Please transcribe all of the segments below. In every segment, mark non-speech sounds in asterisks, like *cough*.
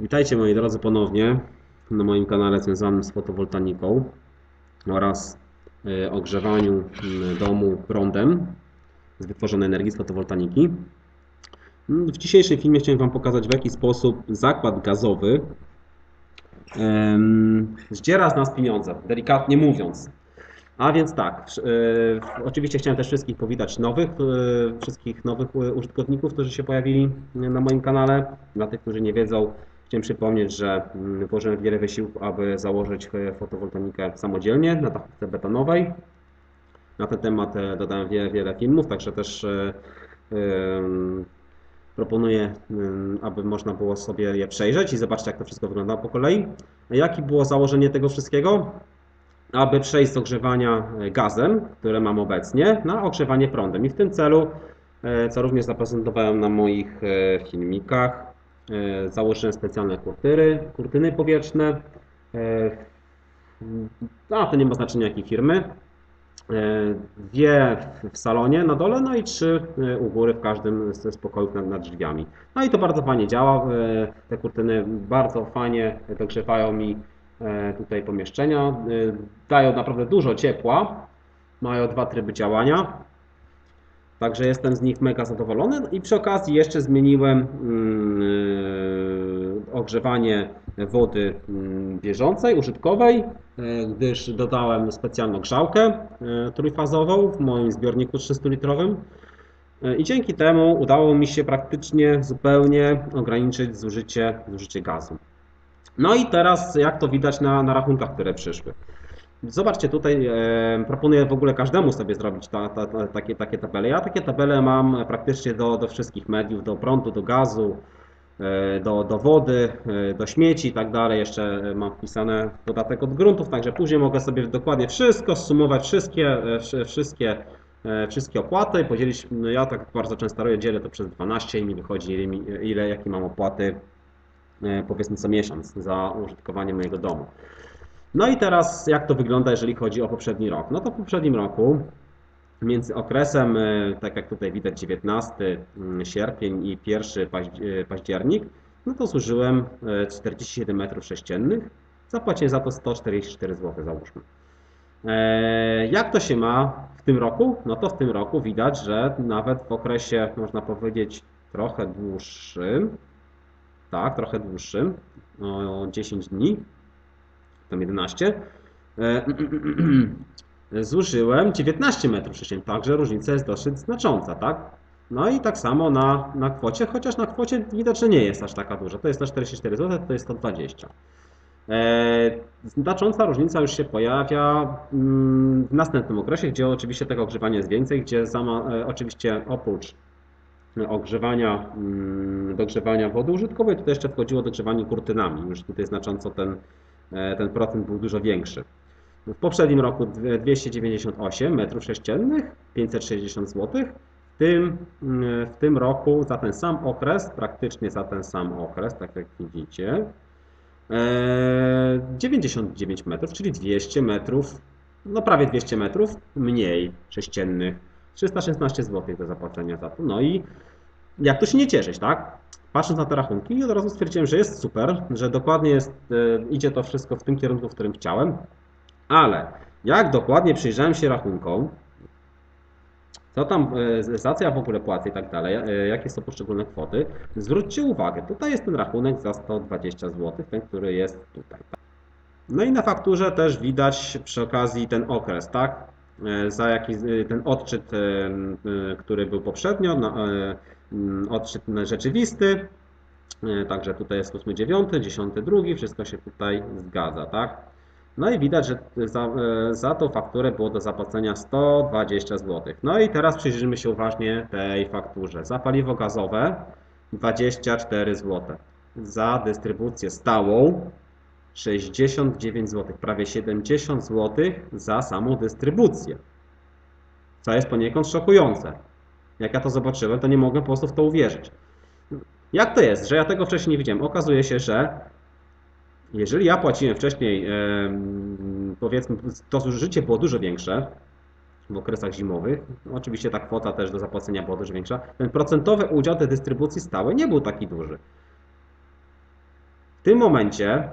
Witajcie moi drodzy ponownie na moim kanale związanym z fotowoltaiką oraz y, ogrzewaniu y, domu prądem z wytworzonej energii z fotowoltaiki. Mm, W dzisiejszym filmie chciałem Wam pokazać w jaki sposób zakład gazowy zdziera z nas pieniądze, delikatnie mówiąc. A więc tak, y, oczywiście chciałem też wszystkich powitać nowych, wszystkich nowych użytkowników, którzy się pojawili na moim kanale. Dla tych, którzy nie wiedzą, chciałem przypomnieć, że mm, włożyłem wiele wysiłku, aby założyć e, fotowoltaikę samodzielnie na dachówce betonowej. Na ten temat e, dodałem wiele, wiele filmów, także też e, proponuję, em, aby można było sobie je przejrzeć i zobaczyć, jak to wszystko wygląda po kolei. Jakie było założenie tego wszystkiego? aby przejść z ogrzewania gazem, które mam obecnie, na ogrzewanie prądem. I w tym celu, co również zaprezentowałem na moich filmikach, założyłem specjalne kurtyny, kurtyny powietrzne. e, A to nie ma znaczenia jakiej firmy. E, Dwie w- salonie na dole, no i trzy e, u góry w każdym z pokojów nad, nad drzwiami. No i to bardzo fajnie działa. e, Te kurtyny bardzo fajnie dogrzewają mi e, tutaj pomieszczenia. E, Dają naprawdę dużo ciepła. Mają dwa tryby działania. Także jestem z nich mega zadowolony. I przy okazji jeszcze zmieniłem mm, e, ogrzewanie wody mm, bieżącej, użytkowej, e, gdyż dodałem specjalną grzałkę e, trójfazową w moim zbiorniku 300-litrowym. E, I dzięki temu udało mi się praktycznie zupełnie ograniczyć zużycie, zużycie gazu. No i teraz jak to widać na, na rachunkach, które przyszły. Zobaczcie tutaj, e, proponuję w ogóle każdemu sobie zrobić ta, ta, ta, takie, takie tabele. Ja takie tabele mam praktycznie do, do wszystkich mediów, do prądu, do gazu, do, do wody, e, do śmieci i tak dalej. Jeszcze mam wpisane podatek od gruntów, także później mogę sobie dokładnie wszystko zsumować, wszystkie, e, wszy- wszystkie, e, wszystkie opłaty podzielić. No ja tak bardzo często robię, dzielę to przez 12 i mi wychodzi ile, ile jakie mam opłaty e, powiedzmy co miesiąc za użytkowanie mojego domu. No i teraz jak to wygląda, jeżeli chodzi o poprzedni rok? No to w poprzednim roku między okresem, e, tak jak tutaj widać, 19 mm, sierpień i 1 paździ- e, październik, no to zużyłem e, 47 metrów sześciennych. Zapłaciłem za to 144 zł, załóżmy. E, Jak to się ma w tym roku? No to w tym roku widać, że nawet w okresie, można powiedzieć, trochę dłuższym, tak, trochę dłuższym, o 10 dni, tam 11, e, *clears throat* zużyłem 19 metrów sześciennych, także różnica jest dosyć znacząca, tak? No i tak samo na, na kwocie, chociaż na kwocie widać, że nie jest aż taka duża. To jest 144 zł, to jest 120. E, Znacząca różnica już się pojawia mm, w następnym okresie, gdzie oczywiście tego ogrzewania jest więcej, gdzie zama, e, oczywiście oprócz ogrzewania, mm, dogrzewania wody użytkowej, tutaj jeszcze wchodziło dogrzewanie kurtynami. Już tutaj znacząco ten, e, ten procent był dużo większy. W poprzednim roku dwie- 298 metrów sześciennych, 560 zł. W tym, mm, w tym roku za ten sam okres, praktycznie za ten sam okres, tak jak widzicie, e, 99 metrów, czyli 200 metrów, no prawie 200 metrów mniej sześciennych. 316 zł do zapłacenia za to. No i jak to się nie cieszyć, tak? Patrząc na te rachunki, od razu stwierdziłem, że jest super, że dokładnie jest, e, idzie to wszystko w tym kierunku, w którym chciałem, ale jak dokładnie przyjrzałem się rachunkom, co tam, e, za co ja w ogóle płacę i tak dalej, e, jakie są poszczególne kwoty, zwróćcie uwagę, tutaj jest ten rachunek za 120 zł, ten, który jest tutaj. No i na fakturze też widać przy okazji ten okres, tak? E, Za jaki ten odczyt, który był poprzednio, e, mm, odczyt rzeczywisty, także tutaj jest 8, 9, 10, 2, wszystko się tutaj zgadza, tak? No i widać, że za, e, za tą fakturę było do zapłacenia 120 zł. No i teraz przyjrzyjmy się uważnie tej fakturze. Za paliwo gazowe 24 zł. Za dystrybucję stałą 69 zł, prawie 70 zł za samą dystrybucję. Co jest poniekąd szokujące. Jak ja to zobaczyłem, to nie mogłem po prostu w to uwierzyć. Jak to jest, że ja tego wcześniej nie widziałem? Okazuje się, że jeżeli ja płaciłem wcześniej, powiedzmy, to zużycie było dużo większe w okresach zimowych, oczywiście ta kwota też do zapłacenia była dużo większa, ten procentowy udział tej dystrybucji stałej nie był taki duży. tym momencie,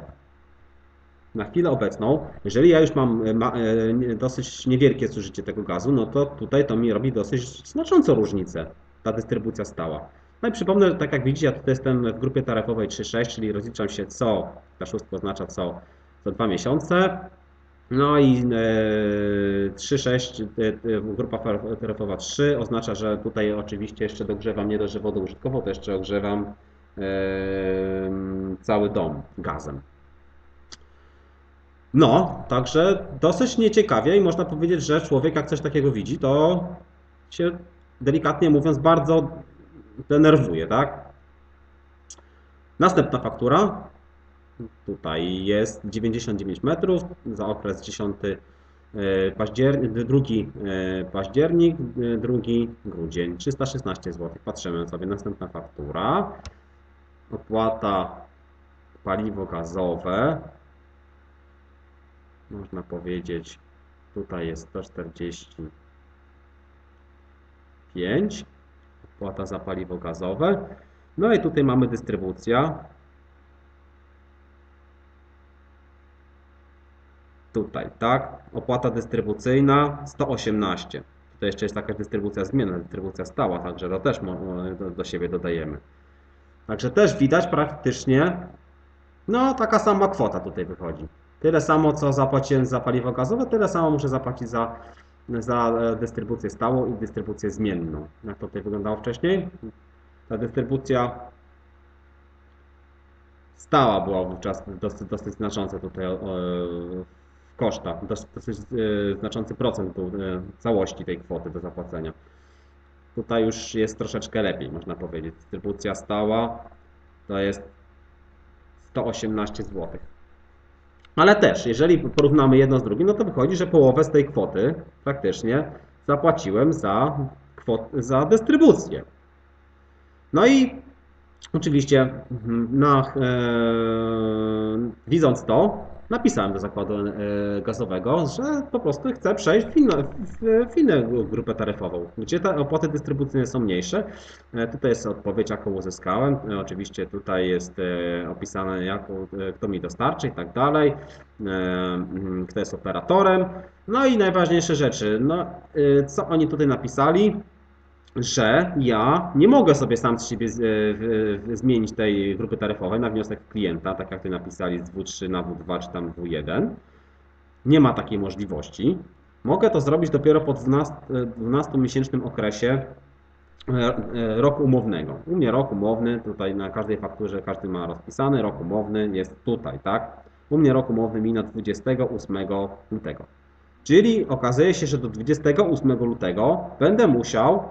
na chwilę obecną, jeżeli ja już mam e, e, dosyć niewielkie zużycie tego gazu, no to tutaj to mi robi dosyć znaczącą różnicę, ta dystrybucja stała. No i przypomnę, że tak jak widzicie, ja tutaj jestem w grupie taryfowej 3.6, czyli rozliczam się co, ta szóstka oznacza co, co dwa miesiące. No i e, 3.6, e, e, grupa far- taryfowa 3 oznacza, że tutaj oczywiście jeszcze dogrzewam nie dość, wodę użytkową, to jeszcze ogrzewam e, cały dom gazem. No, także dosyć nieciekawie i można powiedzieć, że człowiek jak coś takiego widzi, to się delikatnie mówiąc bardzo denerwuje, tak? Następna faktura. Tutaj jest 99 metrów za okres 10 październik, drugi e, październik, e, drugi grudzień, 316 zł. Patrzymy sobie, następna faktura. Opłata paliwo gazowe. Można powiedzieć, tutaj jest 145. Opłata za paliwo gazowe. No i tutaj mamy dystrybucja. Tutaj, tak? Opłata dystrybucyjna 118. Tutaj jeszcze jest jakaś dystrybucja zmienna, dystrybucja stała, także to też do siebie dodajemy. Także też widać praktycznie, no taka sama kwota tutaj wychodzi. Tyle samo co zapłaciłem za paliwo gazowe, tyle samo muszę zapłacić za, za e, dystrybucję stałą i dystrybucję zmienną. Jak to tutaj wyglądało wcześniej? Ta dystrybucja stała była wówczas dosyć, dosyć znacząca tutaj e, w kosztach. Dosyć, dosyć e, znaczący procent był całości tej kwoty do zapłacenia. Tutaj już jest troszeczkę lepiej, można powiedzieć. Dystrybucja stała to jest 118 zł. Ale też, jeżeli porównamy jedno z drugim, no to wychodzi, że połowę z tej kwoty praktycznie zapłaciłem za, kwot, za dystrybucję. No i oczywiście mhm, na, e, widząc to, napisałem do zakładu e, gazowego, że po prostu chcę przejść w, inną grupę taryfową, gdzie te opłaty dystrybucyjne są mniejsze. E, tutaj jest odpowiedź, jaką uzyskałem. E, oczywiście tutaj jest opisane, jaką, e, kto mi dostarczy i tak dalej, mm, kto jest operatorem. No i najważniejsze rzeczy, no, co oni tutaj napisali, że ja nie mogę sobie sam z siebie z, e, w- zmienić tej grupy taryfowej na wniosek klienta, tak jak tutaj napisali z W3 na W2 czy tam W1. Nie ma takiej możliwości. Mogę to zrobić dopiero po 12, e, 12-miesięcznym okresie e, roku umownego. U mnie rok umowny, tutaj na każdej fakturze każdy ma rozpisany, rok umowny jest tutaj, tak? U mnie rok umowny mina 28 lutego. Czyli okazuje się, że do 28 lutego będę musiał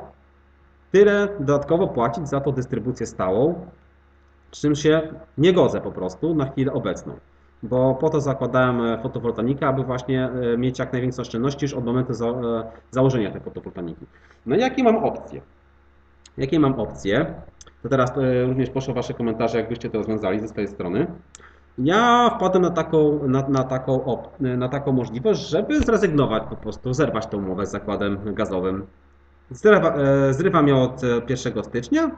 tyle dodatkowo płacić za tą dystrybucję stałą, czym się nie godzę po prostu na chwilę obecną. Bo po to zakładałem e, fotowoltaikę, aby właśnie e, mieć jak największe oszczędności już od momentu za, e, założenia tej fotowoltaiki. No i jakie mam opcje? Jakie mam opcje? To teraz również proszę o Wasze komentarze, jak byście to rozwiązali ze swojej strony. Ja wpadłem na taką, na, na, taką, op, na taką możliwość, żeby zrezygnować po prostu, zerwać tą umowę z zakładem gazowym. Zrywa, e, zrywam ją od e, 1 stycznia,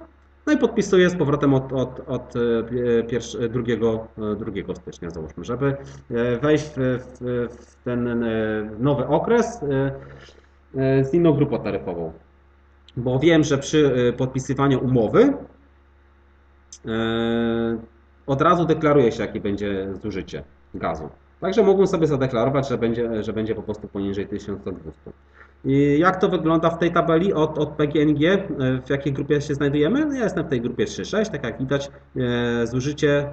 no i podpisuję z powrotem od, od, od e, pi- pierwsz, e, drugiego, e, 2 stycznia, załóżmy, żeby e, wejść w, w, ten e, nowy okres e, e, z inną grupą taryfową. Bo wiem, że przy e, podpisywaniu umowy e, od razu deklaruje się, jakie będzie zużycie gazu. Także mógłbym sobie zadeklarować, że będzie, że będzie po prostu poniżej 1200. Jak to wygląda w tej tabeli od, od PGNiG? e, W jakiej grupie się znajdujemy? No Ja jestem w tej grupie 3.6, tak jak widać, e, zużycie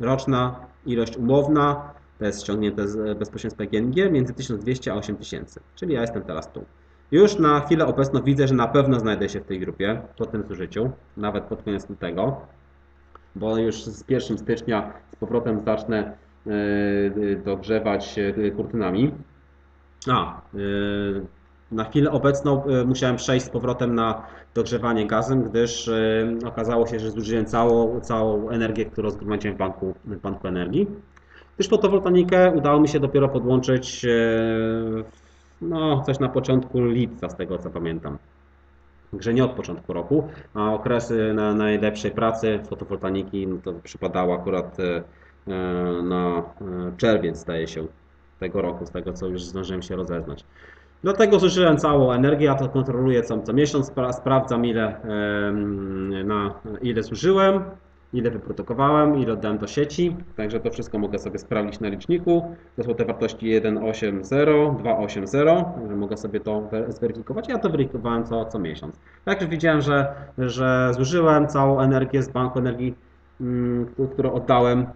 roczna, ilość umowna, to jest ściągnięte z, bezpośrednio z PGNiG, między 1200 a 8000, czyli ja jestem teraz tu. Już na chwilę obecną widzę, że na pewno znajdę się w tej grupie po tym zużyciu, nawet pod koniec lutego, bo już z 1 stycznia z powrotem zacznę e, dogrzewać kurtynami. A, y, na chwilę obecną y, musiałem przejść z powrotem na dogrzewanie gazem, gdyż y, okazało się, że zużyłem całą, całą energię, którą zgromadziłem w banku, w banku energii. Gdyż fotowoltaikę udało mi się dopiero podłączyć no, coś na początku lipca, z tego co pamiętam. Także nie od początku roku, a okresy na najlepszej pracy fotowoltaiki no to przypadało akurat na czerwiec, zdaje się, tego roku, z tego co już zdążyłem się rozeznać. Dlatego zużyłem całą energię, ja to kontroluję co, co miesiąc, spra- sprawdzam ile, em, na, ile zużyłem, ile wyprodukowałem, ile oddałem do sieci, także to wszystko mogę sobie sprawdzić na liczniku. To są te wartości 1.8.0, 2.8.0, także mogę sobie to we- zweryfikować. Ja to weryfikowałem co, co miesiąc. Już widziałem, że, że zużyłem całą energię z banku energii, któ- którą oddałem,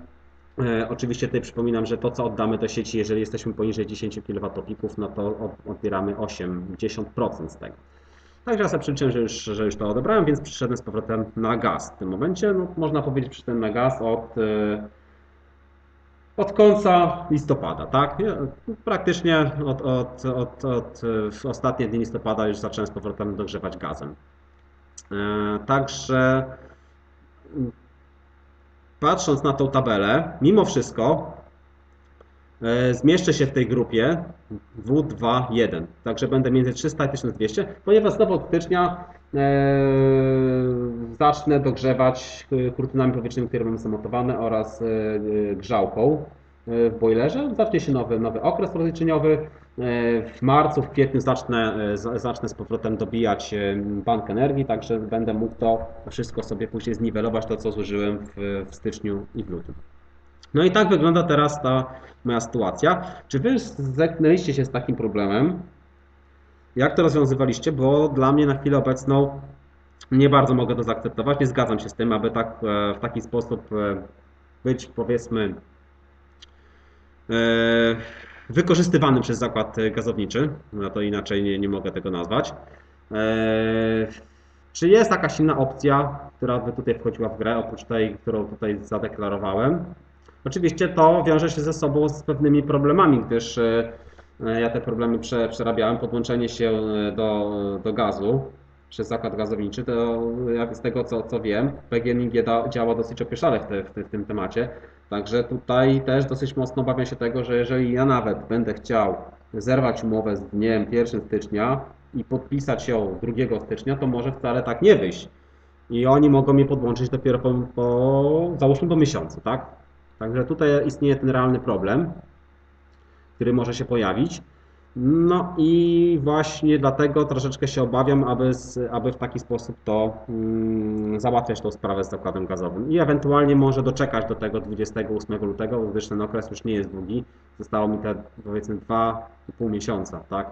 Oczywiście tutaj przypominam, że to co oddamy do sieci, jeżeli jesteśmy poniżej 10 kWp, no to od- odbieramy 8-10% z tego. Także ja sobie że już, że już to odebrałem, więc przyszedłem z powrotem na gaz. W tym momencie, no, można powiedzieć, przyszedłem na gaz od, e, od końca listopada, tak? Praktycznie od, od, od, od e, ostatnie dni listopada już zacząłem z powrotem dogrzewać gazem. E, Także patrząc na tą tabelę, mimo wszystko e, zmieszczę się w tej grupie W2.1, także będę między 300 i 1200, ponieważ znowu od stycznia e, zacznę dogrzewać e, kurtynami powietrznymi, które mamy zamontowane oraz grzałką w boilerze. Zacznie się nowy, nowy okres rozliczeniowy. E, W marcu, w kwietniu zacznę, e, zacznę z powrotem dobijać e, bank energii, także będę mógł to wszystko sobie później zniwelować, to co zużyłem w, w styczniu i w lutym. No i tak wygląda teraz ta moja sytuacja. Czy wy zetknęliście się z takim problemem? Jak to rozwiązywaliście? Bo dla mnie na chwilę obecną nie bardzo mogę to zaakceptować. Nie zgadzam się z tym, aby tak w taki sposób być powiedzmy e, wykorzystywanym przez zakład e, gazowniczy. No to inaczej nie, nie mogę tego nazwać. E, Czy jest jakaś inna opcja, która by tutaj wchodziła w grę, oprócz tej, którą tutaj zadeklarowałem? Oczywiście to wiąże się ze sobą z pewnymi problemami, gdyż e, ja te problemy prze, przerabiałem. Podłączenie się do, do gazu przez zakład gazowniczy, to z tego co, co wiem, PGNiG działa dosyć opieszale w, te, w, w tym temacie. Także tutaj też dosyć mocno obawiam się tego, że jeżeli ja nawet będę chciał zerwać umowę z dniem 1 stycznia i podpisać ją 2 stycznia, to może wcale tak nie wyjść. I oni mogą mnie podłączyć dopiero po, po załóżmy po miesiącu, tak? Także tutaj istnieje ten realny problem, który może się pojawić. No i właśnie dlatego troszeczkę się obawiam, aby, aby w taki sposób to mm, załatwiać tą sprawę z zakładem gazowym i ewentualnie może doczekać do tego 28 lutego, gdyż ten okres już nie jest długi. Zostało mi te powiedzmy 2,5 miesiąca, tak?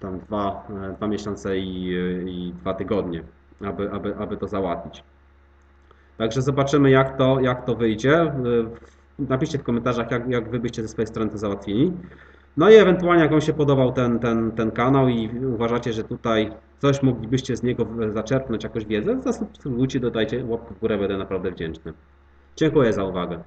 Tam dwa, e, dwa miesiące i, i dwa tygodnie, aby, aby, aby to załatwić. Także zobaczymy, jak to, jak to wyjdzie. Y, Napiszcie w komentarzach, jak, jak wy byście ze swojej strony to załatwili. No i ewentualnie, jak Wam się podobał ten, ten, ten kanał i uważacie, że tutaj coś moglibyście z niego zaczerpnąć, jakąś wiedzę, zasubskrybujcie, dodajcie łapkę w górę, będę naprawdę wdzięczny. Dziękuję za uwagę.